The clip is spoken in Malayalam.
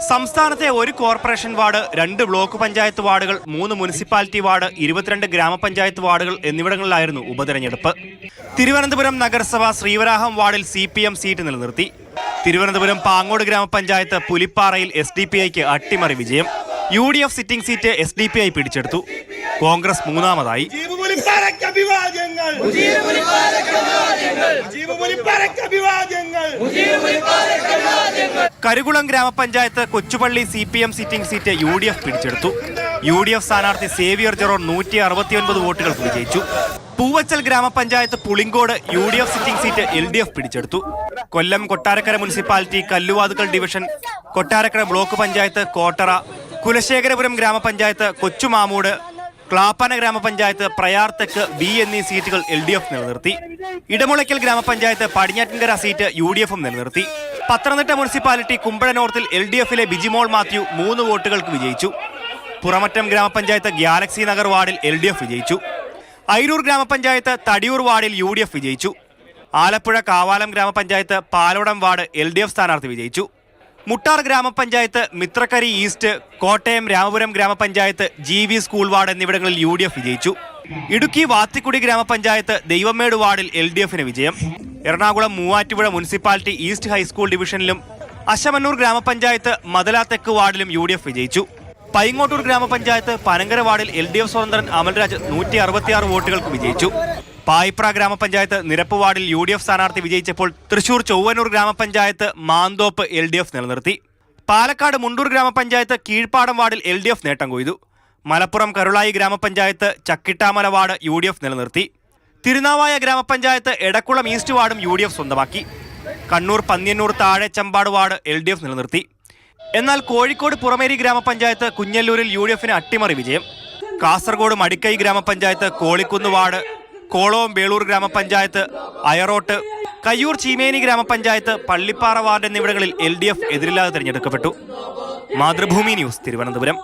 സംസ്ഥാനത്തെ ഒരു കോർപ്പറേഷൻ വാർഡ് രണ്ട് ബ്ലോക്ക് പഞ്ചായത്ത് വാർഡുകൾ മൂന്ന് മുനിസിപ്പാലിറ്റി വാർഡ് ഇരുപത്തിരണ്ട് ഗ്രാമപഞ്ചായത്ത് വാർഡുകൾ എന്നിവിടങ്ങളിലായിരുന്നു ഉപതെരഞ്ഞെടുപ്പ്. തിരുവനന്തപുരം നഗരസഭ ശ്രീവരാഹം വാർഡിൽ സി സീറ്റ് നിലനിർത്തി. തിരുവനന്തപുരം പാങ്ങോട് ഗ്രാമപഞ്ചായത്ത് പുലിപ്പാറയിൽ എസ് ഡി പി ഐക്ക് അട്ടിമറി വിജയം. U D F sitting seat S D P I പിടിച്ചെടുത്തു. കോൺഗ്രസ് മൂന്നാമതായി. അഭിവാദ്യങ്ങൾ. കരുകുളം ഗ്രാമപഞ്ചായത്ത് Kochupally C P M sitting seat U D F പിടിച്ചെടുത്തു. യു ഡി എഫ് സ്ഥാനാർത്ഥി സേവിയർ ജെറോൺ നൂറ്റി അറുപത്തിയൊൻപത് വോട്ടുകൾക്ക് വിജയിച്ചു പൂവച്ചൽ ഗ്രാമപഞ്ചായത്ത് Pulinkode U D F sitting seat L D F പിടിച്ചെടുത്തു. Kollam Kottarakkara municipality Kalluvathukkal division Kottarakkara block panchayat Kottara Kulasekharapuram ഗ്രാമപഞ്ചായത്ത് കൊച്ചുമാമൂട് ക്ലാപ്പന ഗ്രാമപഞ്ചായത്ത് പ്രയാർ ബി എന്നീ സീറ്റുകൾ എൽ ഡി എഫ് നിലനിർത്തി. ഇടമുളയ്ക്കൽ ഗ്രാമപഞ്ചായത്ത് പടിഞ്ഞാറ്റിൻകര സീറ്റ് യു ഡി എഫും നിലനിർത്തി. പത്തനംതിട്ട മുനിസിപ്പാലിറ്റി കുമ്പഴ നോർത്തിൽ എൽ ഡി എഫിലെ ബിജിമോൾ മാത്യു മൂന്ന് വോട്ടുകൾക്ക് വിജയിച്ചു. പുറമറ്റം ഗ്രാമപഞ്ചായത്ത് ഗ്യാലക്സി നഗർ വാർഡിൽ എൽ ഡി എഫ് വിജയിച്ചു. ഐരൂർ ഗ്രാമപഞ്ചായത്ത് തടിയൂർ വാർഡിൽ യു ഡി എഫ് വിജയിച്ചു. ആലപ്പുഴ കാവാലം ഗ്രാമപഞ്ചായത്ത് Palodam ward L D F സ്ഥാനാർത്ഥി വിജയിച്ചു. മുട്ടാർ ഗ്രാമപഞ്ചായത്ത് മിത്രക്കരി ഈസ്റ്റ് കോട്ടയം രാമപുരം ഗ്രാമപഞ്ചായത്ത് ജി വി സ്കൂൾ വാർഡ് എന്നിവിടങ്ങളിൽ യു ഡി എഫ് വിജയിച്ചു. ഇടുക്കി വാത്തിക്കുടി ഗ്രാമപഞ്ചായത്ത് ദൈവമേട് വാർഡിൽ എൽ ഡി എഫിന് വിജയം. Ernakulam Muvattupuzha municipality east high school ഡിവിഷനിലും Ashamannoor ഗ്രാമപഞ്ചായത്ത് മദല തെക്ക് വാർഡിലും യു വിജയിച്ചു. പൈങ്ങോട്ടൂർ ഗ്രാമപഞ്ചായത്ത് പനങ്കര വാർഡിൽ എൽ ഡി എഫ് സ്വതന്ത്രൻ അമൽരാജ് നൂറ്റി അറുപത്തിയാറ് വോട്ടുകൾക്ക് വിജയിച്ചു. പായിപ്ര ഗ്രാമപഞ്ചായത്ത് നിരപ്പ് വാർഡിൽ യു ഡി എഫ് സ്ഥാനാർത്ഥി വിജയിച്ചപ്പോൾ തൃശൂർ ചൊവ്വനൂർ ഗ്രാമപഞ്ചായത്ത് മാന്തോപ്പ് എൽ ഡി എഫ് നിലനിർത്തി. പാലക്കാട് മുണ്ടൂർ ഗ്രാമപഞ്ചായത്ത് കീഴ്പ്പാടം വാർഡിൽ എൽ ഡി എഫ് നേട്ടം കൊയ്തു. മലപ്പുറം കരുളായി ഗ്രാമപഞ്ചായത്ത് Chakkittamala ward U D F നിലനിർത്തി. തിരുനാവായ ഗ്രാമപഞ്ചായത്ത് എടക്കുളം ഈസ്റ്റ് വാർഡും യു ഡി എഫ് സ്വന്തമാക്കി. Kannur Panniyannur Thazhe Chambad ward L D F നിലനിർത്തി. എന്നാൽ കോഴിക്കോട് പുറമേരി ഗ്രാമപഞ്ചായത്ത് കുഞ്ഞല്ലൂരിൽ യു ഡി എഫിന് അട്ടിമറി വിജയം. കാസർഗോഡ് മടിക്കൈ ഗ്രാമപഞ്ചായത്ത് കോളിക്കുന്ന് വാർഡ് കോളവും ബേളൂർ ഗ്രാമപഞ്ചായത്ത് അയറോട്ട് കയ്യൂർ ചീമേനി ഗ്രാമപഞ്ചായത്ത് പള്ളിപ്പാറ വാർഡ് എന്നിവിടങ്ങളിൽ എൽ ഡി എഫ് എതിരില്ലാതെ തിരഞ്ഞെടുക്കപ്പെട്ടു. മാതൃഭൂമി ന്യൂസ് തിരുവനന്തപുരം.